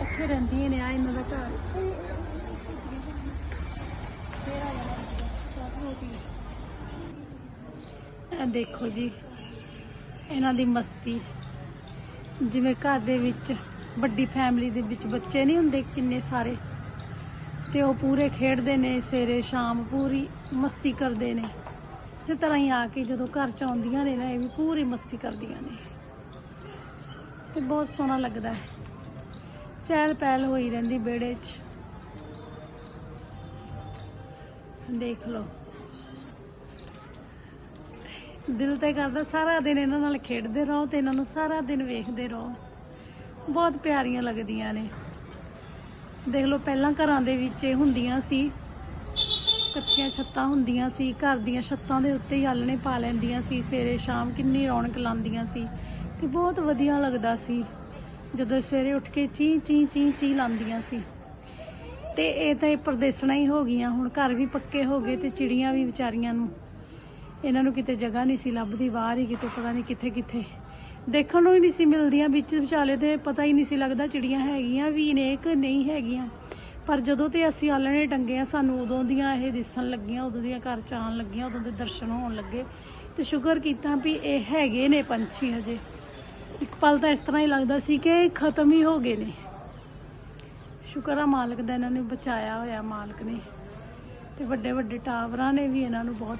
ਇੱਥੇ ਰਹਿੰਦੀਆਂ ਨੇ ਆ ਇਹਨਾਂ ਦਾ ਘਰ। ਇਹ ਦੇਖੋ ਜੀ, ਇਹਨਾਂ ਦੀ ਮਸਤੀ। ਜਿਵੇਂ ਘਰ ਦੇ ਵਿੱਚ ਵੱਡੀ ਫੈਮਿਲੀ ਦੇ ਵਿੱਚ ਬੱਚੇ ਨਹੀਂ ਹੁੰਦੇ ਕਿੰਨੇ ਸਾਰੇ, ਤੇ ਉਹ ਪੂਰੇ ਖੇਡਦੇ ਨੇ, ਸਵੇਰੇ ਸ਼ਾਮ ਪੂਰੀ ਮਸਤੀ ਕਰਦੇ ਨੇ। ਇਸੇ ਤਰ੍ਹਾਂ ਹੀ ਆ ਕੇ ਜਦੋਂ ਘਰ ਚ ਆਉਂਦੀਆਂ ਨੇ ਨਾ, ਇਹ ਵੀ ਪੂਰੀ ਮਸਤੀ ਕਰਦੀਆਂ ਨੇ। ਤੇ ਬਹੁਤ ਸੋਹਣਾ ਲੱਗਦਾ ਹੈ। ਚਹਿਲ ਪਹਿਲ ਹੋਈ ਰਹਿੰਦੀ ਵਿਹੜੇ 'ਚ। ਦੇਖ ਲਓ। ਦਿਲ ਤੇ ਕਰਦਾ ਸਾਰਾ ਦਿਨ ਇਹਨਾਂ ਨਾਲ ਖੇਡਦੇ ਰਹੋ ਤੇ ਇਹਨਾਂ ਨੂੰ ਸਾਰਾ ਦਿਨ ਵੇਖਦੇ ਰਹੋ। ਬਹੁਤ ਪਿਆਰੀਆਂ ਲੱਗਦੀਆਂ ਨੇ। ਦੇਖ ਲਓ, ਪਹਿਲਾਂ ਘਰਾਂ ਦੇ ਵਿੱਚ ਇਹ ਹੁੰਦੀਆਂ ਸੀ। ਕੱਚੀਆਂ ਛੱਤਾਂ ਹੁੰਦੀਆਂ ਸੀ, ਘਰ ਦੀਆਂ ਛੱਤਾਂ ਦੇ ਉੱਤੇ ਹੀ ਆਲਣੇ ਪਾ ਲੈਂਦੀਆਂ ਸੀ, ਸਵੇਰੇ ਸ਼ਾਮ ਕਿੰਨੀ ਰੌਣਕ ਲਾਉਂਦੀਆਂ ਸੀ ਤੇ ਬਹੁਤ ਵਧੀਆ ਲੱਗਦਾ ਸੀ। ਜਦੋਂ ਸਵੇਰੇ ਉੱਠ ਕੇ ਚੀਂ ਚੀਂ ਚੀਂ ਚੀਂ ਲਾਉਂਦੀਆਂ ਸੀ। ਤੇ ਇਹ ਤਾਂ ਇਹ ਪਰਦੇਸਣਾ ਹੀ ਹੋ ਗਈਆਂ। ਹੁਣ ਘਰ ਵੀ ਪੱਕੇ ਹੋ ਗਏ ਤੇ ਚਿੜੀਆਂ ਵੀ ਵਿਚਾਰੀਆਂ ਨੂੰ। ਇਹਨਾਂ ਨੂੰ ਕਿਤੇ ਜਗ੍ਹਾ ਨਹੀਂ ਸੀ ਲੱਭਦੀ, ਬਾਹਰ ਹੀ ਕਿਤੇ, ਪਤਾ ਨਹੀਂ ਕਿੱਥੇ ਕਿੱਥੇ। ਦੇਖਣ ਨੂੰ ਹੀ ਨਹੀਂ ਸੀ ਮਿਲਦੀਆਂ। ਵਿੱਚ ਵਿਚਾਲੇ ਤੇ ਪਤਾ ਹੀ ਨਹੀਂ ਸੀ ਲੱਗਦਾ ਚਿੜੀਆਂ ਹੈਗੀਆਂ ਵੀ ਨੇ ਕਿ ਨਹੀਂ ਹੈਗੀਆਂ। ਪਰ ਜਦੋਂ ਤੇ ਅਸੀਂ ਆਲਣੇ ਟੰਗੇ ਆ, ਸਾਨੂੰ ਉਦੋਂ ਦੀਆਂ ਇਹ ਦਿਸਣ ਲੱਗੀਆਂ, ਉਦੋਂ ਦੀਆਂ ਘਰ ਚ ਆਉਣ ਲੱਗੀਆਂ, ਉਦੋਂ ਦੇ ਦਰਸ਼ਨ ਹੋਣ ਲੱਗੇ। ਤੇ ਸ਼ੁਕਰ ਕੀਤਾ ਵੀ ਇਹ ਹੈਗੇ ਨੇ ਪੰਛੀ ਹਜੇ। ਇੱਕ ਪਲ ਤਾਂ ਇਸ ਤਰ੍ਹਾਂ ਹੀ ਲੱਗਦਾ ਸੀ ਕਿ ਇਹ ਖਤਮ ਹੀ ਹੋ ਗਏ ਨੇ। ਸ਼ੁਕਰ ਆ ਮਾਲਕ ਦਾ ਇਹਨਾਂ ਨੇ ਬਚਾਇਆ ਹੋਇਆ ਮਾਲਕ ਨੇ। ਤੇ ਵੱਡੇ ਵੱਡੇ ਟਾਵਰਾਂ ਨੇ ਵੀ ਇਹਨਾਂ ਨੂੰ ਬਹੁਤ